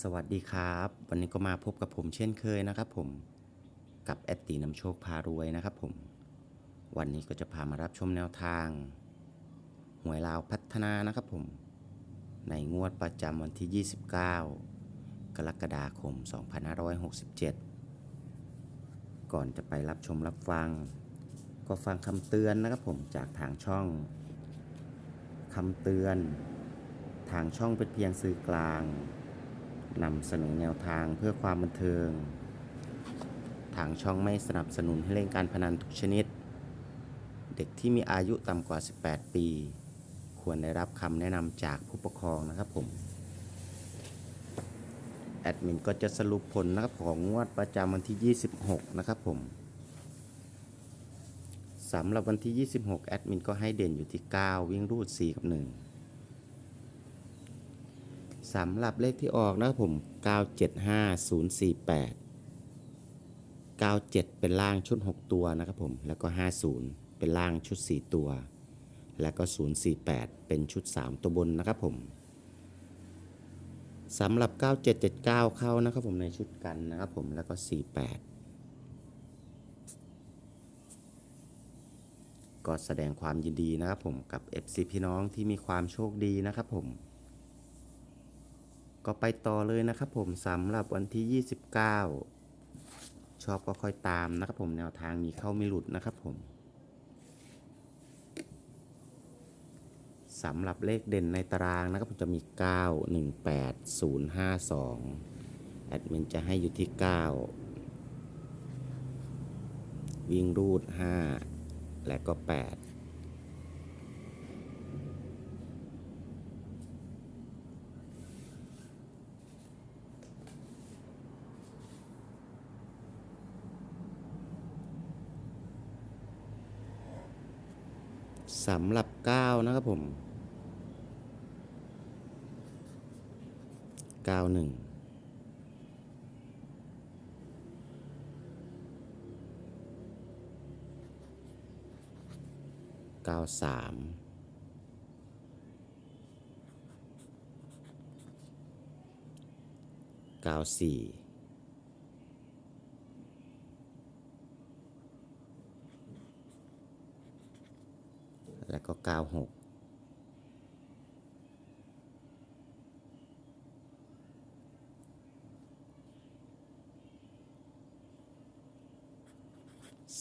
สวัสดีครับ วันนี้ก็มาพบกับผมเช่นเคยนะครับผมกับแอดตีนำโชคพารวยนะครับผม วันนี้ก็จะพามารับชมแนวทาง หวยลาวพัฒนานะครับผม ในงวดประจำวันที่ 29 กรกฎาคม 2567 ก่อนจะไปรับชมรับฟัง ก็ฟังคำเตือนนะครับผมจากทางช่องคำเตือน ทางช่องเป็นเพียงสื่อกลาง นำเสนอแนวทางเพื่อความบันเทิง ทางช่องไม่สนับสนุนให้เล่นการพนันทุกชนิด เด็กที่มีอายุต่ำกว่า 18 ปี ควรได้รับคำแนะนำจากผู้ปกครองนะครับผม แอดมินก็จะสรุปผลนะครับของงวดประจำวันที่ 26 นะครับผมสำหรับวันที่ 26 แอดมินก็ให้เด่นอยู่ที่ 9 วิ่งรูด 4 กับ 1 สำหรับเลขที่ออกนะครับผม 975048 97 เป็นล่างชุด 6 ตัวนะครับผม แล้วก็ 50 เป็นล่างชุด 4 ตัว แล้วก็ 048 เป็นชุด 3 ตัวบนนะครับผมสำหรับ 9779 เข้านะครับผมในชุดกันนะครับผม แล้วก็ 48ก็แสดงความยินดีนะครับผมกับ FC พี่น้องที่มีความโชคดีนะครับผม ก็ไปต่อเลยนะครับผมสำหรับวันที่ 29 ชอบก็ค่อยตามนะครับผมแนวทางมีเข้าไม่หลุดนะครับผมสำหรับเลขเด่นในตารางนะครับผมจะมี 9 1 8 0 5 2 แอดมินจะให้อยู่ที่ 9 วิ่งรูด 5 และก็ 8 สำหรับ 9 นะครับผม 9 1เก้าสามเก้าสี่ แล้วก็96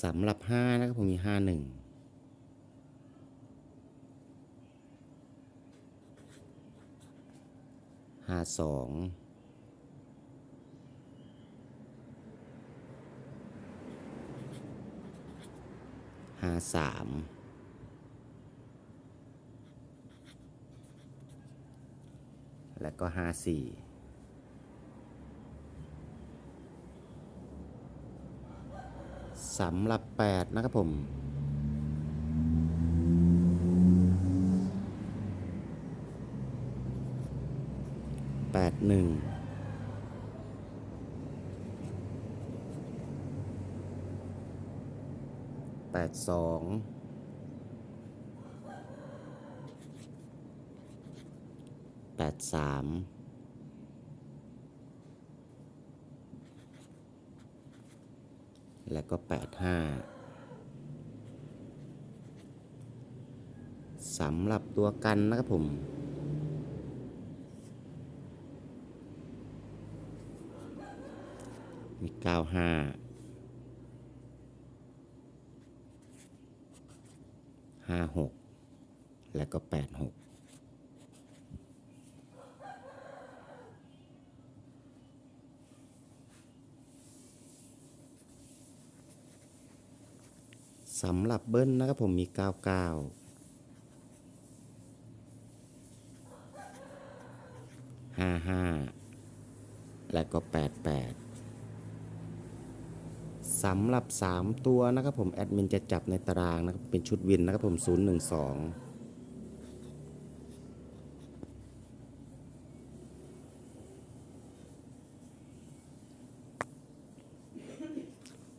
สำหรับ5นะครับผมมี51 52 53 แล้วก็ 54สำหรับ 8 นะครับผม แปดหนึ่ง แปดสอง ปดสามแล้วก็แปดห้าสำหรับตัวกันนะครับผม มีเก้าห้าห้าหกแล้วก็แปดหก สำหรับเบิ้ลนะครับผมมี 99 55และก็88สำหรับ3ตัวนะครับผมแอดมินจะจับในตารางนะครับเป็นชุดวินนะครับผม012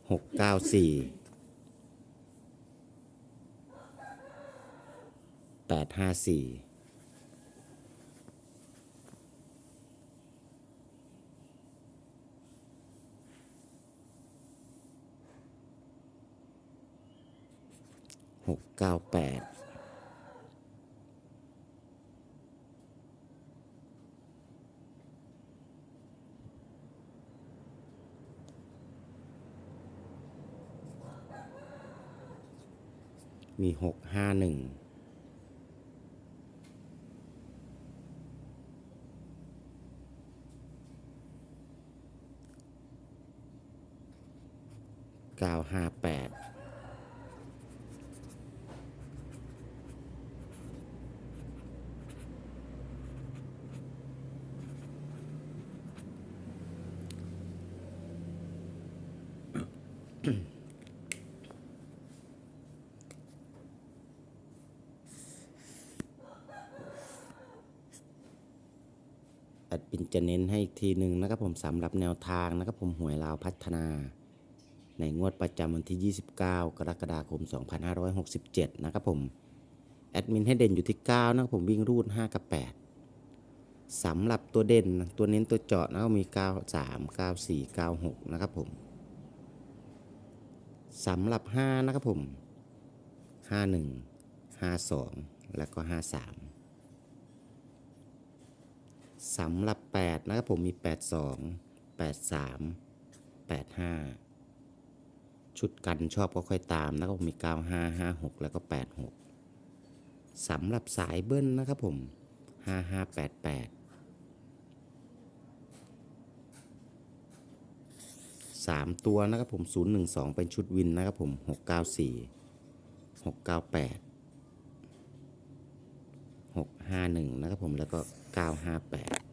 694แป แปดห้าสี่หกเก้าแปดมีหกห้าหนึ่ง ก้าห้าแปดแอดปินจะเน้นให้อีกทีหนึ่งนะครับผมสำหรับแนวทางนะครับผมหวยลาวพัฒนา ในงวดประจำวันที่ 29 กรกฎาคม 2567 นะครับผม แอดมินให้เด่นอยู่ที่ 9 นะครับผมวิ่งรูด 5 กับ 8สำหรับตัวเด่นตัวเน้นตัวเจาะนะครับมี 93 94 96 นะครับผมสำหรับ 5 นะครับผม 51 52 แล้วก็ 53สำหรับ 8 นะครับผมมี 82 83 85 ชุดกันชอบก็ค่อยตามนะครับผมมี 95 56 แล้วก็ 86สำหรับสายเบิ้ลนะครับผม 5588สามตัวนะครับผม 012 เป็นชุดวินนะครับผม 694 698 651 นะครับผมแล้วก็ 958